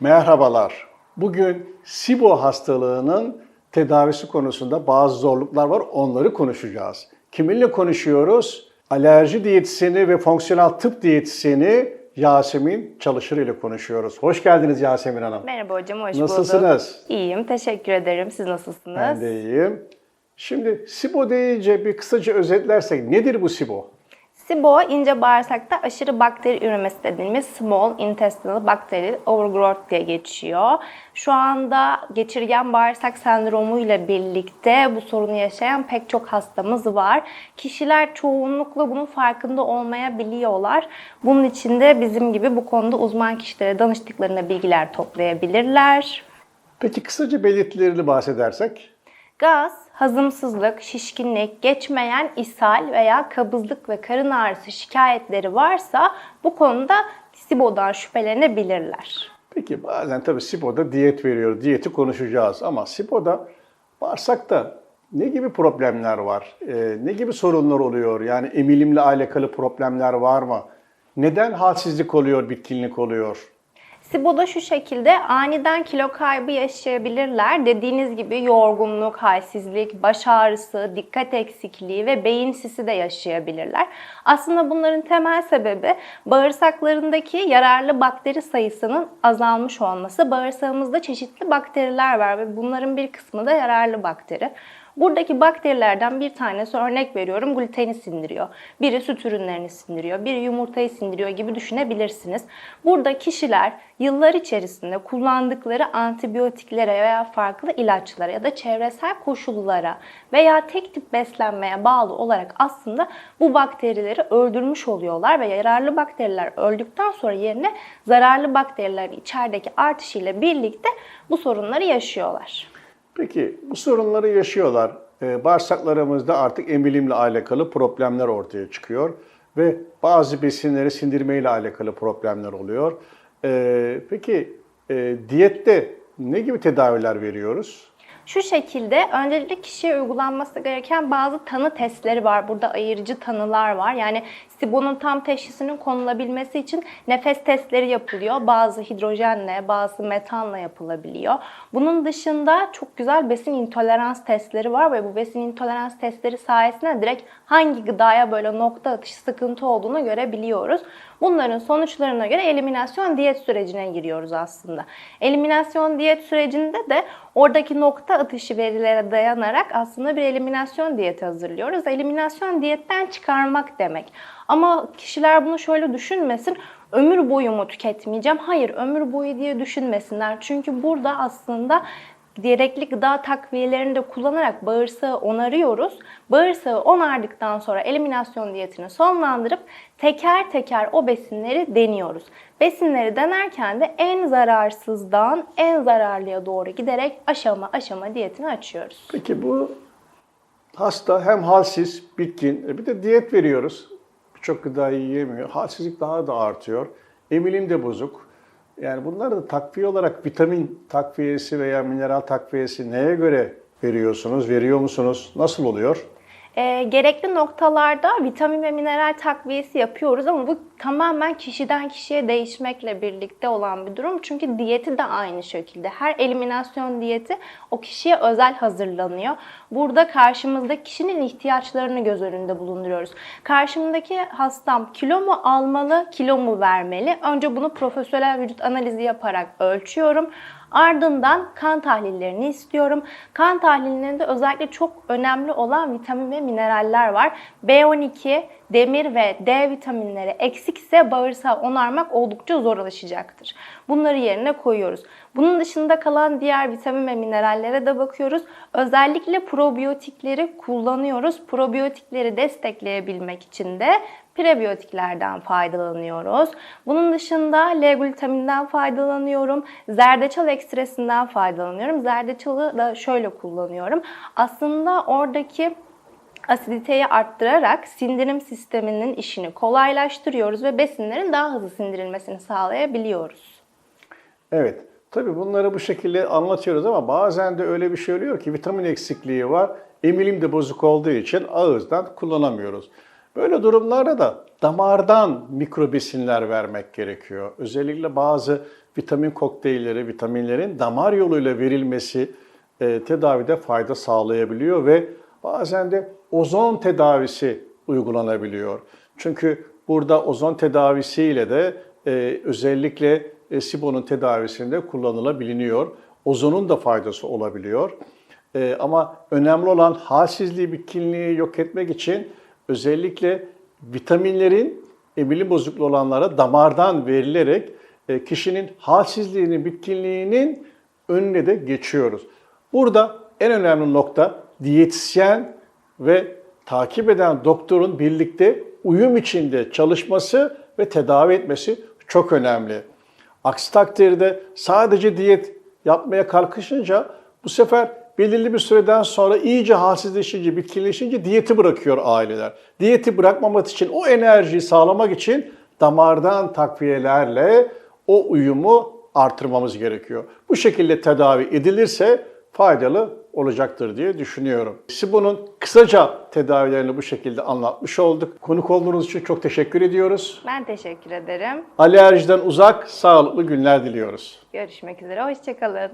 Merhabalar. Bugün SIBO hastalığının tedavisi konusunda bazı zorluklar var. Onları konuşacağız. Kiminle konuşuyoruz? Alerji diyetisyeni ve fonksiyonel tıp diyetisyeni Yasemin Çalışır ile konuşuyoruz. Hoş geldiniz Yasemin Hanım. Merhaba hocam, hoş bulduk. Nasılsınız? İyiyim, teşekkür ederim. Siz nasılsınız? Ben de iyiyim. Şimdi SIBO deyince bir kısaca özetlersek nedir bu SIBO? SIBO, ince bağırsakta aşırı bakteri üremesi dediğimiz Small Intestinal Bacterial Overgrowth diye geçiyor. Şu anda geçirgen bağırsak sendromu ile birlikte bu sorunu yaşayan pek çok hastamız var. Kişiler çoğunlukla bunun farkında olmayabiliyorlar. Bunun için de bizim gibi bu konuda uzman kişilere danıştıklarında bilgiler toplayabilirler. Peki kısaca belirtilerini bahsedersek? Gaz, hazımsızlık, şişkinlik, geçmeyen ishal veya kabızlık ve karın ağrısı şikayetleri varsa bu konuda SIBO'dan şüphelenebilirler. Peki bazen tabii SIBO'da diyet veriyor. Diyeti konuşacağız ama SIBO'da bağırsakta ne gibi problemler var? Ee, ne gibi sorunlar oluyor? Yani emilimle alakalı problemler var mı? Neden halsizlik oluyor, bitkinlik oluyor? SIBO'da şu şekilde aniden kilo kaybı yaşayabilirler. Dediğiniz gibi yorgunluk, halsizlik, baş ağrısı, dikkat eksikliği ve beyin sisi de yaşayabilirler. Aslında bunların temel sebebi bağırsaklarındaki yararlı bakteri sayısının azalmış olması. Bağırsağımızda çeşitli bakteriler var ve bunların bir kısmı da yararlı bakteri. Buradaki bakterilerden bir tanesi örnek veriyorum gluteni sindiriyor. Biri süt ürünlerini sindiriyor, biri yumurtayı sindiriyor gibi düşünebilirsiniz. Burada kişiler yıllar içerisinde kullandıkları antibiyotiklere veya farklı ilaçlara ya da çevresel koşullara veya tek tip beslenmeye bağlı olarak aslında bu bakterileri öldürmüş oluyorlar ve yararlı bakteriler öldükten sonra yerine zararlı bakteriler içerideki artışıyla birlikte bu sorunları yaşıyorlar. Peki bu sorunları yaşıyorlar. Ee, bağırsaklarımızda artık emilimle alakalı problemler ortaya çıkıyor ve bazı besinleri sindirmeyle alakalı problemler oluyor. Ee, peki e, diyette ne gibi tedaviler veriyoruz? Şu şekilde öncelikle kişiye uygulanması gereken bazı tanı testleri var. Burada ayırıcı tanılar var. Yani SIBO'nun tam teşhisinin konulabilmesi için nefes testleri yapılıyor. Bazı hidrojenle, bazı metanla yapılabiliyor. Bunun dışında çok güzel besin intolerans testleri var ve bu besin intolerans testleri sayesinde direkt hangi gıdaya böyle nokta atışı sıkıntı olduğunu görebiliyoruz. Bunların sonuçlarına göre eliminasyon diyet sürecine giriyoruz aslında. Eliminasyon diyet sürecinde de oradaki nokta atışı verilere dayanarak aslında bir eliminasyon diyeti hazırlıyoruz. Eliminasyon diyetten çıkarmak demek. Ama kişiler bunu şöyle düşünmesin. Ömür boyu mu tüketmeyeceğim? Hayır, ömür boyu diye düşünmesinler. Çünkü burada aslında gerekli gıda takviyelerini de kullanarak bağırsağı onarıyoruz. Bağırsağı onardıktan sonra eliminasyon diyetini sonlandırıp teker teker o besinleri deniyoruz. Besinleri denerken de en zararsızdan en zararlıya doğru giderek aşama aşama diyetini açıyoruz. Peki bu hasta hem halsiz, bitkin, e, bir de diyet veriyoruz. Birçok gıdayı yiyemiyor. Halsizlik daha da artıyor. Emilim de bozuk. Yani bunları da takviye olarak vitamin takviyesi veya mineral takviyesi neye göre veriyorsunuz? Veriyor musunuz? Nasıl oluyor? E, gerekli noktalarda vitamin ve mineral takviyesi yapıyoruz ama bu tamamen kişiden kişiye değişmekle birlikte olan bir durum. Çünkü diyeti de aynı şekilde. Her eliminasyon diyeti o kişiye özel hazırlanıyor. Burada karşımızdaki kişinin ihtiyaçlarını göz önünde bulunduruyoruz. Karşımdaki hastam kilo mu almalı, kilo mu vermeli? Önce bunu profesyonel vücut analizi yaparak ölçüyorum. Ardından kan tahlillerini istiyorum. Kan tahlillerinde özellikle çok önemli olan vitamin ve mineraller var. B12, demir ve D vitaminleri eksikse bağırsağı onarmak oldukça zorlaşacaktır. Bunları yerine koyuyoruz. Bunun dışında kalan diğer vitamin ve minerallere de bakıyoruz. Özellikle probiyotikleri kullanıyoruz. Probiyotikleri destekleyebilmek için de prebiyotiklerden faydalanıyoruz. Bunun dışında L-glutaminden faydalanıyorum. Zerdeçal ekstresinden faydalanıyorum. Zerdeçalı da şöyle kullanıyorum. Aslında oradaki asiditeyi arttırarak sindirim sisteminin işini kolaylaştırıyoruz ve besinlerin daha hızlı sindirilmesini sağlayabiliyoruz. Evet. Tabii bunları bu şekilde anlatıyoruz ama bazen de öyle bir şey oluyor ki vitamin eksikliği var. Emilim de bozuk olduğu için ağızdan kullanamıyoruz. Böyle durumlarda da damardan mikrobesinler vermek gerekiyor. Özellikle bazı vitamin kokteylleri, vitaminlerin damar yoluyla verilmesi e, tedavide fayda sağlayabiliyor ve bazen de ozon tedavisi uygulanabiliyor. Çünkü burada ozon tedavisiyle de e, özellikle e, SIBO'nun tedavisinde kullanılabiliyor. Ozonun da faydası olabiliyor. E, ama önemli olan halsizliği, bitkinliği yok etmek için özellikle vitaminlerin emilim bozukluğu olanlara damardan verilerek e, kişinin halsizliğinin, bitkinliğinin önüne de geçiyoruz. Burada en önemli nokta diyetisyen ve takip eden doktorun birlikte uyum içinde çalışması ve tedavi etmesi çok önemli. Aksi takdirde sadece diyet yapmaya kalkışınca bu sefer belirli bir süreden sonra iyice halsizleşince, bitkinleşince diyeti bırakıyor aileler. Diyeti bırakmamak için, o enerjiyi sağlamak için damardan takviyelerle o uyumu artırmamız gerekiyor. Bu şekilde tedavi edilirse faydalı olacaktır diye düşünüyorum. SIBO'nun kısaca tedavilerini bu şekilde anlatmış olduk. Konuk olduğunuz için çok teşekkür ediyoruz. Ben teşekkür ederim. Alerjiden uzak, sağlıklı günler diliyoruz. Görüşmek üzere. Hoşçakalın.